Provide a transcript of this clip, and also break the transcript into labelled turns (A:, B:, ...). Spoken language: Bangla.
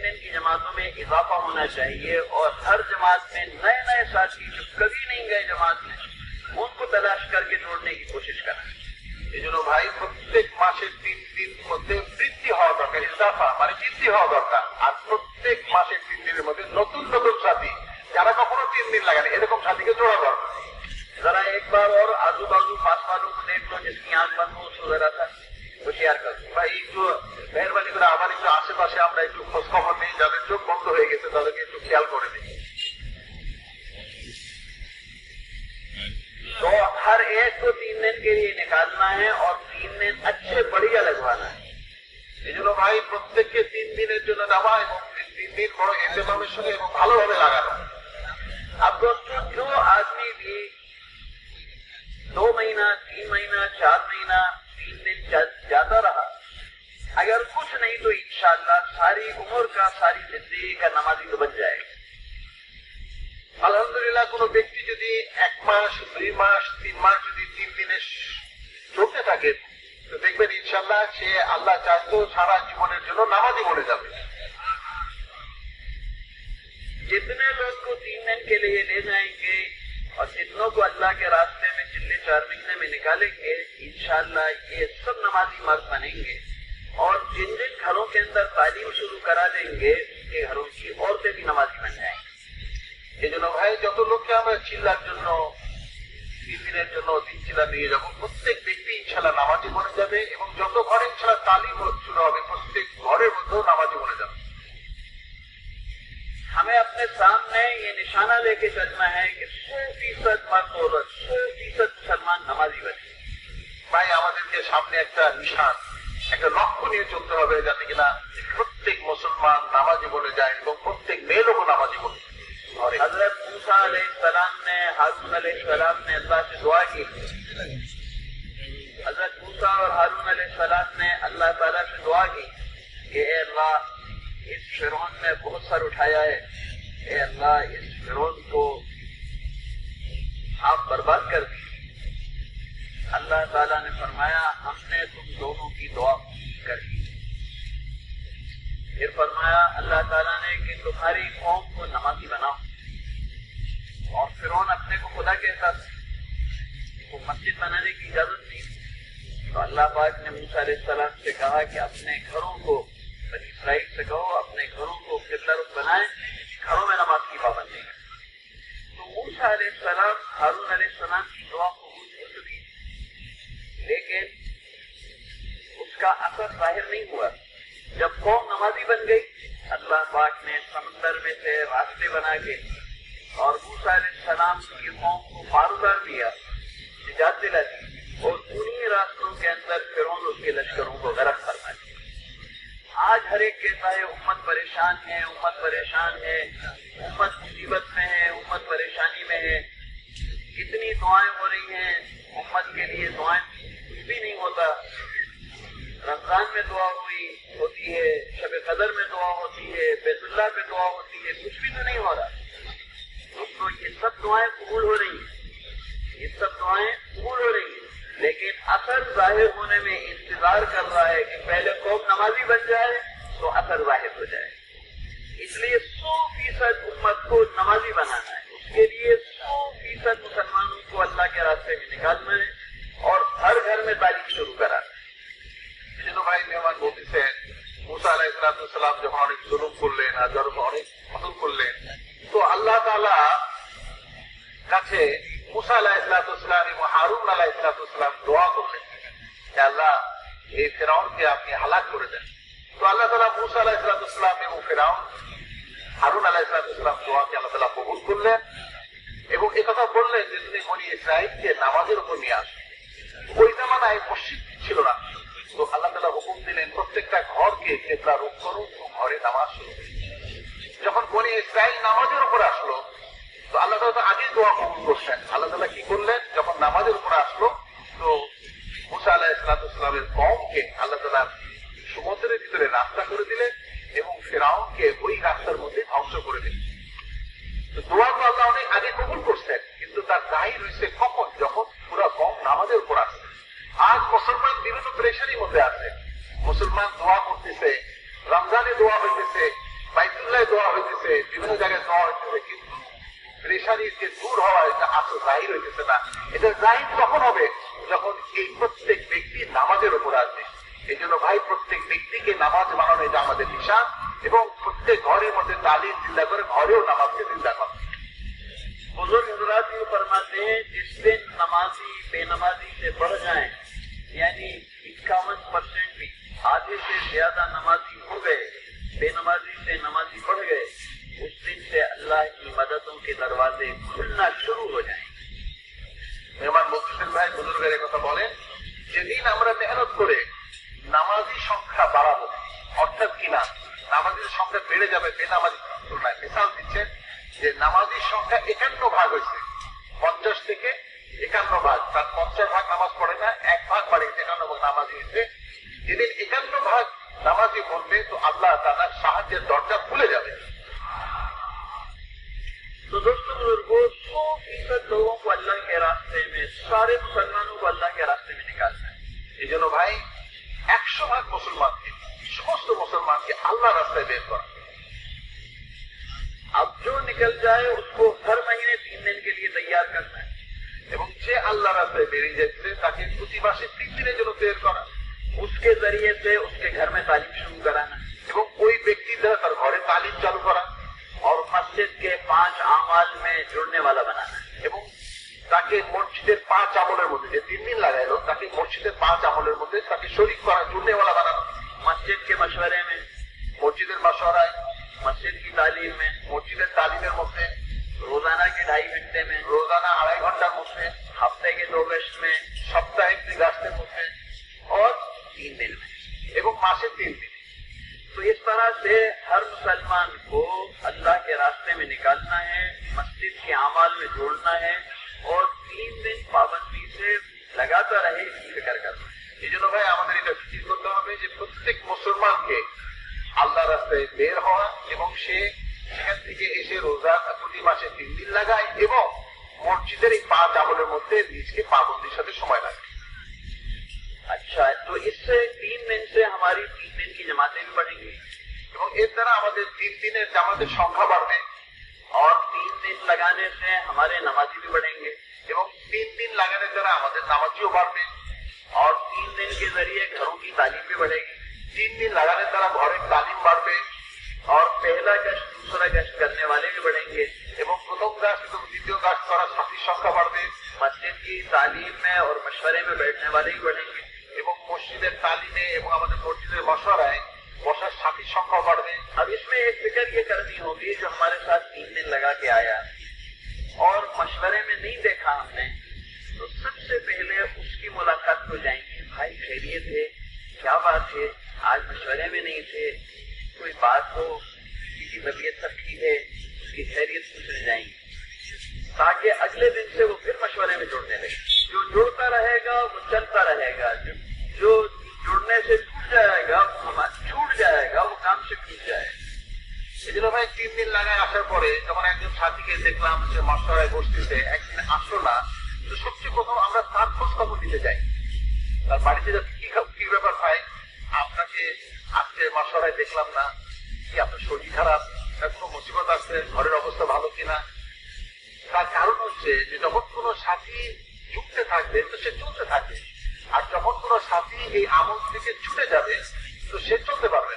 A: ان کی جماعتوں میں اضافہ ہونا چاہیے اور ہر جماعت میں نئے نئے ساتھی جو کبھی نہیں گئے جماعت میں، ان کو تلاش کر کے جوڑنے کی
B: کوشش کرنا یہ جو ভাই প্রত্যেক মাসে তিন দিন মধ্যে বৃদ্ধি হওয়া দরকার ইজাফা মানে বৃদ্ধি হওয়া দরকার যাদের চোখ বন্ধ হয়ে গেছে তাদেরকে একটু খেয়াল করে দিই
A: تو ہر ایک کو تین دن کے لیے نکالنا ہے اور تین دن اچھے بڑھیا لگوانا
B: ہے এজন্য ভাই প্রত্যেককে তিন দিনের জন্য দেওয়া এবং তিন দিন বড় এহতেমামের সঙ্গে এবং ভালোভাবে লাগানো।
A: আপনার جو آدمی بھی دو مہینہ تین مہینہ چار مہینہ تین دن جاتا رہا अगर कुछ नहीं तो इंशाल्लाह सारी उम्र का सारी जिंदगी का नमाजी तो बन जाएगा
B: আলহামদুলিল্লাহ কোন ব্যক্তি যদি এক মাস দুই মাস তিন মাস যদি তিন দিনে স- চলতে থাকে তো দেখবেন ইনশাল্লাহ সে আল্লাহ চাইতো সারা জীবনের জন্য নামাজি বলে যাবে
A: जितने लोग को तीन दिन के लिए ले जाएंगे और जितनों को अल्लाह के रास्ते में चिल्ले चार महीने में निकालेंगे इंशाल्लाह ये सब नमाजी मर्द बनेंगे और जिन जिन घरों के अंदर तालीम शुरू करा देंगे उनके घरों की औरतें भी नमाजी बन जाएंगी
B: এই জন্য ভাই যত লোককে আমরা চিল্লার জন্য তিন দিনের জন্য তিন চিল্লা নিয়ে যাবো প্রত্যেক ব্যক্তি ইনশাল্লাহ নামাজি বনে যাবে এবং যত ঘরে ইনশাল্লাহ তালিম শুরু হবে প্রত্যেক ঘরের মধ্যেও নামাজি বনে যাবে
A: हमें अपने सामने ये निशाना लेके चलना है कि सौ फीसद मर्द औरत सौ फीसद मुसलमान नमाजी बने
B: ভাই আমাদেরকে সামনে একটা নিশান একটা লক্ষ্য নিয়ে চলতে হবে যাতে কিনা প্রত্যেক মুসলমান নামাজি বলে যায় এবং প্রত্যেক মেয়ে লোক নামাজি
A: বলে حضرت موسا علیہ السلام نے ہارون علیہ السلام نے اللہ سے دعا کی حضرت موسا اور ہارون علیہ السلام نے اللہ تعالیٰ سے دعا کی کہ اے اللہ اس فرون نے بہت سر اٹھایا ہے اے اللہ اس فرون کو آپ برباد کر دیں اللہ تعالیٰ نے فرمایا، ہم نے تم دونوں کی دعا کر دی پھر فرمایا، اللہ تعالیٰ نے کہ تمہاری قوم کو نمازی بناؤ۔ اور فرعون اپنے کو خدا کہتا تھا مسجد بنانے کی اجازت نہیں تو اللہ پاک نے موسیٰ علیہ السلام سے کہا کہ اپنے گھروں کو بنی اسرائیل سے کہو، اپنے گھروں کو قلعہ وادی بن گئی۔ اللہ پاک نے سمندر میں سے راستے بنا کے اور موسا علیہ السلام کی قوم کو پار اتار دیا، نجات دلا دی اور انہیں راستوں کے اندر فرون اس کے لشکروں کو غرق کرنا دیا۔ آج ہر ایک کہتا ہے امت پریشان ہے، امت پریشان ہے، امت مصیبت میں ہے، امت پریشانی میں ہے۔ کتنی دعائیں ہو رہی ہیں، امت کے لیے دعائیں کچھ بھی نہیں ہوتا۔ رمضان میں دعا ہوئی ہوتی ہے، شب قدر میں دعا ہوتی ہے، بیت اللہ پہ دعا ہوتی ہے، کچھ بھی تو نہیں ہو رہا۔ دوستوں یہ سب دعائیں قبول ہو رہی ہیں۔ یہ سب دعائیں قبول ہو رہی ہیں۔ لیکن اثر ظاہر ہونے میں انتظار کر رہا ہے کہ پہلے قوم نمازی بن جائے تو اثر ظاہر ہو جائے۔ اس لیے سو فیصد امت کو نمازی بنانا ہے۔ اس کے لیے سو فیصد مسلمانوں کو اللہ کے راستے میں نکالنا ہے
B: اور ہر گھر میں تعلیم شروع ইসলাতাম যখন অনেক জুলুম করলেন আর যখন অনেক ফসল করলেন, তো আল্লাহ তালা কাছে মুসা আলাহ ইসলাতাম এবং হারুন আলাহ ইসলাতাম দোয়া করলেন। আল্লাহ, এই ফেরাউনকে আপনি হালাক করে দেন। তো আল্লাহ তালা মুসা আলাহ ইসলাতাম এবং ফেরাউন, হারুন আলাহ ইসলাতাম দোয়াকে আল্লাহ তালা কবুল করলেন এবং একথা বললেন যে, তুমি মনি ইসরায়েলকে নামাজের উপর নিয়ে আসো। ওই জামানায় মসজিদ ছিল না। তো আল্লাহ তালা হুকুম দিলেন, প্রত্যেকটা ঘরকে কেবলা রোগ করুন ও ঘরে নামাজ শুরু করুন। যখন বনি ইসরায়েল নামাজের উপর আসলো। তো আল্লাহ তালা আগেই দোয়া কবুল করছেন। আল্লাহ তালা কি করলেন? যখন নামাজের উপর আসলো, তো মুসা আলাহ ইসলাতামের কমকে আল্লাহ তালা সমুদ্রের ভিতরে রাস্তা করে দিলেন এবং ফেরাউনকে ওই রাস্তার মধ্যে ধ্বংস করে দিলেন। তো দোয়া তো আল্লাহ অনেক আগে কবুল করছেন, কিন্তু তার দায়ী রয়েছে কখন? যখন পুরো কম নামাজের উপর আসছে। আজ মুসলমান বিভিন্ন প্রেশারির মধ্যে আছে। মুসলমান দোয়া করতেছে, রমজানে দোয়া হইতেছে কিবলায় দোয়া হইতেছে বিভিন্ন জায়গায় দোয়া হইতেছে কিন্তু প্রেশারির যে দূর হওয়া এটা আসল জাহির হইতেছে না এটা জাহির কখন হবে যখন এই প্রত্যেক ব্যক্তি নামাজের উপর আসবে এই জন্য ভাই প্রত্যেক ব্যক্তিকে নামাজ বানানো এটা আমাদের নিশান এবং প্রত্যেক ঘরের মধ্যে তালিম চিন্তা করে ঘরেও নামাজকে চিন্তা করে
A: बुजुर्ग हजरात यूँ फरमाते हैं जिस दिन नमाजी बेनमाजी से बढ़ जाए यानी इक्यावन परसेंट भी आधे से ज्यादा नमाजी हो गए बेनमाजी से नमाजी बढ़ गए उस दिन से अल्लाह की मददों के दरवाजे खुलना शुरू हो जाएंगे
B: মেহমান মুক্তিসেন ভাই বুজুর্গের কথা বলেন যেদিন আমরা মেহনত করে নামাজি সংখ্যা বাড়াবো অর্থাৎ কিনা নামাজির সংখ্যা বেড়ে যাবে বেনামাজি তুলনায় মিসাল দিচ্ছেন যে নামাজির সংখ্যা একান্ন ভাগ হয়েছে পঞ্চাশ থেকে একান্ন ভাগ তার পঞ্চাশ ভাগ নামাজ পড়ে না এক ভাগ বাড়িয়েছে একান্ন ভাগ নামাজি হয়েছে যেদিন একান্ন ভাগ নামাজি বলবে তো আল্লাহ তার জন্য ভাই একশো ভাগ মুসলমানকে সমস্ত মুসলমানকে আল্লাহ রাস্তায় বের করা
A: अब जो निकल जाए उसको हर महीने तीन दिन के लिए तैयार करना है
B: এবং যে আল্লাহ রাস্তায় বেরিয়ে যাচ্ছে তাকে প্রতি মাসে তিন দিনের জন্য তৈরি করা
A: उसके जरिए से उसके घर में तालीम शुरू कराना
B: এবং ওই ব্যক্তির দ্বারা তার ঘরে তালিম চালু করা
A: और मस्जिद के पांच आमाल में जुड़ने वाला बनाना
B: এবং তাকে মসজিদের পাঁচ আমলের মধ্যে پانچ পাঁচ আমলের মধ্যে তাকে শরিক করা জুড়নেওয়ালা বানানো।
A: مسجد کے مشورے میں
B: مسجد المشورہ
A: مسجد کی تعلیم میں
B: مسجد تعلیم مفتے
A: روزانہ کے ڈھائی گھنٹے میں
B: روزانہ اڑائی گھنٹہ مفتے
A: ہفتے کے دو گشت میں
B: سپتاہک دگاستے مفتے
A: اور تین دن میں
B: ایک ماسے تین دن
A: تو اس طرح سے ہر مسلمان کو اللہ کے راستے میں نکالنا ہے مسجد کے اعمال میں جوڑنا ہے اور تین دن پابندی से लगातार रहे इसकी फिक्र करना है
B: এই জন্য ভাই আমাদের এটা ফিকির করতে হবে যে প্রত্যেক মুসলমানকে আল্লাহ রাস্তায় বের হওয়া এবং সে সেখান থেকে এসে রোজা প্রতি মাসে তিন দিন লাগায় এবং মসজিদের এই পাঁচ আমলের মধ্যে নিজকে পাবন্দির সাথে সময় লাগে
A: अच्छा तो इससे तीन दिन से हमारी तीन दिन की जमातें भी बढ़ेंगी
B: এবং এর দ্বারা আমাদের তিন দিনের জামাতের সংখ্যা বাড়বে
A: और तीन दिन लगाने से हमारे नमाजी भी बढ़ेंगे
B: এবং তিন طرح آمد سامجیو بڑھنے اور تین
A: دن کے ذریعے گھروں کی تعلیم بھی بڑھے گی۔ تین
B: دن لگانے طرف اور ایک تعلیم بڑھ
A: پہ اور پہلا گشت دوسرا گشت کرنے والے بھی
B: بڑھیں گے۔ ایوم پرتھم گشت دیتیہ گشت اور ستی সংখ্যা بڑھے
A: مسجد کی تعلیم میں اور مشورے میں بیٹھنے والے بھی بڑھیں گے۔
B: এবং মসজিদের তালিমে এবং আমাদের মসজিদের বসরায় بہت ساتھی شوقہ بڑھ
A: گئے اب اس میں ایک فکر یہ کرنی ہوگی جو ہمارے ساتھ تین دن لگا کے آیا۔ اور مشورے میں نہیں دیکھا ہم نے۔ سے پہلے اس کی ملاقات کو جائیں گے بھائی خیریت ہے۔ کیا بات ہے؟ آج مشورے میں نہیں تھے۔ کوئی بات ہو؟ کسی کی طبیعت سب کی ہے؟ اس کی خیریت پوچھنے جائیں گے تاکہ اگلے دن سے وہ پھر مشورے میں جڑنے لگے۔ جو جڑتا رہے گا، وہ چلتا رہے گا۔ جو جڑنے سے چھوٹ جائے گا چھوٹ جائے گا، وہ کام سے چھوٹ جائے گا۔
B: সেজন্য ভাই তিন দিন লাগায় আসার পরে যখন একজন সাথীকে দেখলাম সে মাস্টারায় বসতেছে একদিন আসলো না সবচেয়ে প্রথম আমরা তার খোঁজ খবর দিতে যাই। তার বাড়িতে যাতে কি কি ব্যাপার হয়, আপনাকে আজকে মশলায় দেখলাম না। কি আপনার শরীর খারাপ? না কোনো মুসিবত আছে? ঘরের অবস্থা ভালো কিনা? তার কারণ হচ্ছে যে যখন কোনো সাথী ঝুঁকতে থাকবে, তো সে চলতে থাকবে আর যখন কোনো সাথী এই আমল থেকে ছুটে যাবে, তো সে চলতে পারবে